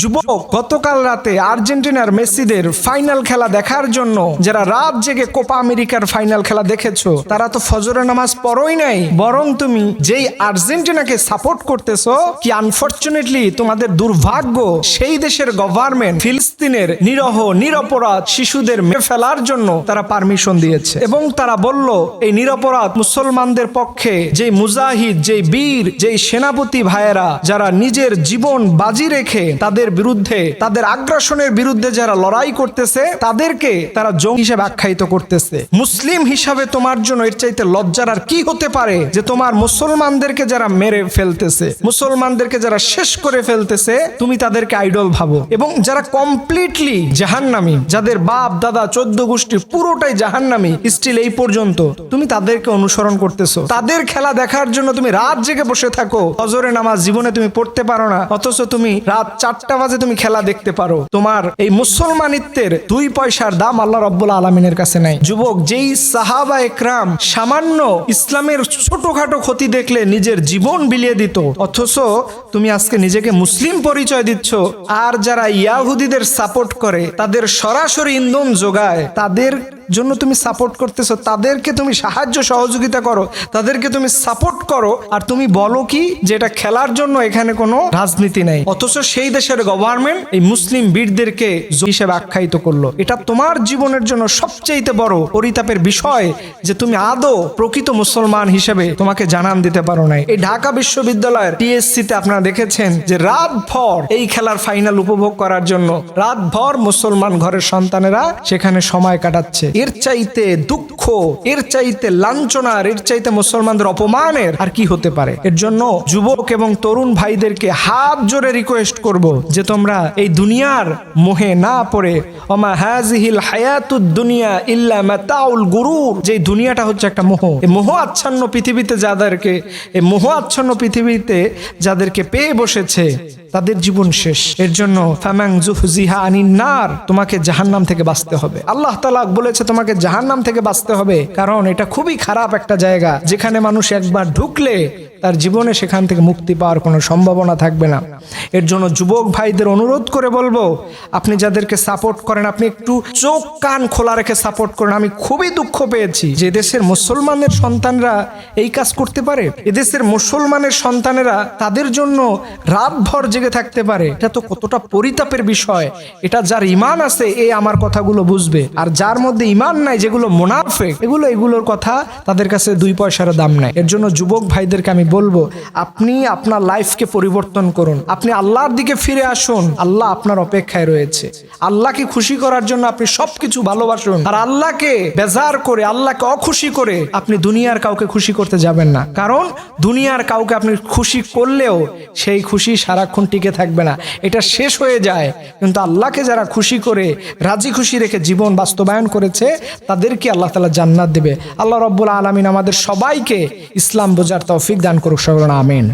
যুবক, গতকাল রাতে আর্জেন্টিনার মেসিদের ফাইনাল খেলা দেখার জন্য যারা রাত জেগে কোপা আমেরিকার ফাইনাল খেলা দেখেছ, তারা তো ফজরের নামাজ পড়োই নাই। বরং তুমি যেই আর্জেন্টিনাকে সাপোর্ট করতেছো, কি আনফরচুনেটলি তোমাদের দুর্ভাগ্য সেই দেশের গভর্নমেন্ট ফিলিস্তিনের নিরহ, নিরপরাধ শিশুদের মেরে ফেলার জন্য তারা পারমিশন দিয়েছে। এবং তারা বলল, এই নিরপরাধ মুসলমানদের পক্ষে যে মুজাহিদ যে বীর যে সেনাপতি ভাইয়েরা, যারা নিজের জীবন বাজি রেখে তাদের বিরুদ্ধে, তাদের আগ্রাসনের বিরুদ্ধে যারা লড়াই করতেছে, তাদেরকে তারা জঙ্গি হিসেবে আখ্যায়িত করতেছে। মুসলিম হিসাবে তোমার জন্য এর চাইতে লজ্জার আর কি হতে পারে যে তোমার মুসলমানদেরকে যারা মেরে ফেলতেছে, মুসলমানদেরকে যারা শেষ করে ফেলতেছে, তুমি তাদেরকে আইডল ভাবো। এবং যারা কমপ্লিটলি জাহান্নামী, যাদের বাপ, দাদা, চোদ্দ গোষ্ঠী পুরোটাই জাহান্নামী স্টিল এই পর্যন্ত তুমি তাদেরকে অনুসরণ করতেছো। তাদের খেলা দেখার জন্য তুমি রাত জেগে বসে থাকো। হজরে নামাজ জীবনে তুমি পড়তে পারো না, অথচ তুমি রাত চারটা বাজে তুমি খেলা দেখতে পারো। তোমার এই মুসলমানিত্বের দুই পয়সার দাম আল্লাহ রব্বুল আলমিনের কাছে নাই। যুবক, যেই সাহাবা একরাম সামান্য ইসলামের ছোটখাটো ক্ষতি দেখলে নিজের জীবন বিলিয়ে দিত, অথচ তুমি আজকে নিজেকে মুসলিম পরিচয় দিচ্ছ, আর যারা ইয়াহুদিদের সাপোর্ট করে, তাদের সরাসরি ইন্ধন যোগায়, তাদের জন্য তুমি সাপোর্ট করতেছো, তাদেরকে তুমি সাহায্য সহযোগিতা করো, তাদেরকে তুমি সাপোর্ট করো, আর তুমি বলো কি যে এটা খেলার জন্য এখানে কোনো রাজনীতি নেই। অথচ সেই দেশের গভর্নমেন্ট এই মুসলিম বীরদেরকে হিসেবে আখ্যায়িত করল। এটা তোমার জীবনের জন্য সবচেয়ে বড় পরিতাপের বিষয় যে তুমি আদৌ প্রকৃত মুসলমান হিসেবে তোমাকে জানান দিতে পারো নাই। এই ঢাকা বিশ্ববিদ্যালয়ের টিএসসি তে আপনারা দেখেছেন যে রাত ভর এই খেলার ফাইনাল উপভোগ করার জন্য রাত ভর মুসলমান ঘরের সন্তানেরা সেখানে সময় কাটাচ্ছে। এর চাইতে দুঃখ এর চাইতে লাঞ্ছনার এর চাইতে মুসলমানদের অপমানের আর কি হতে পারে? এর জন্য যুবক এবং তরুণ ভাইদেরকে হাত জোরে রিকোয়েস্ট করব যে তোমরা এই দুনিয়ার মোহে না পড়ে অমা হাজিহিল হায়াতুদ দুনিয়া ইল্লা মাতাউল গুরুর যে দুনিয়াটা হচ্ছে একটা মোহ। এই মোহ আচ্ছন্ন পৃথিবীতে যাদেরকে এই মোহ আচ্ছন্ন পৃথিবীতে যাদেরকে পেয়ে বসেছে তাদের জীবন শেষ। এর জন্য ফ্যামাং জুহজিহা আনিন নার, তোমাকে জাহান্নাম থেকে বাঁচতে হবে। আল্লাহ তালাক বলেছে, তোমাকে জাহান্নাম থেকে বাঁচতে হবে। কারণ এটা খুবই খারাপ একটা জায়গা, যেখানে মানুষ একবার ঢুকলে তার জীবনে সেখান থেকে মুক্তি পাওয়ার কোনো সম্ভাবনা থাকবে না। এর জন্য যুবক ভাইদের অনুরোধ করে বলব, আপনি যাদেরকে সাপোর্ট করেন, আপনি একটু চোখ কান খোলা রেখে সাপোর্ট করেন। আমি খুবই দুঃখ পেয়েছি যে দেশের মুসলমানের সন্তানরা এই কাজ করতে পারে। এদেশের মুসলমানের সন্তানেরা তাদের জন্য রাতভর জেগে থাকতে পারে। এটা তো কতটা পরিতাপের বিষয়। এটা যার ইমান আছে, এ আমার কথাগুলো বুঝবে। আর যার মধ্যে ইমান নাই, যেগুলো মোনাফেক, এগুলো, এগুলোর কথা তাদের কাছে দুই পয়সার দাম নাই। এর জন্য যুবক ভাইদেরকে আমি বলব, আপনি আপনার লাইফকে পরিবর্তন করুন। আপনি আল্লাহর দিকে ফিরে আসুন, আল্লাহ আপনার অপেক্ষায় রয়েছে। আল্লাহকে খুশি করার জন্য আপনি সবকিছু ভালোবাসুন। আর আল্লাহকে বেজার করে, আল্লাহকে অখুশি করে আপনি দুনিয়ার কাউকে খুশি করতে যাবেন না। কারণ দুনিয়ার কাউকে আপনি খুশি করলেও সেই খুশি সারাক্ষণ টিকে থাকবে না। এটা শেষ হয়ে যায়। কিন্তু আল্লাহকে যারা খুশি করে, রাজি খুশি রেখে জীবন বাস্তবায়ন করেছে, তাদেরকে আল্লাহ তালা জান্নাত দেবে। আল্লাহ রব্বুল আলমিন আমাদের সবাইকে ইসলাম বোঝার তৌফিক দান करू शकलो ना आमेन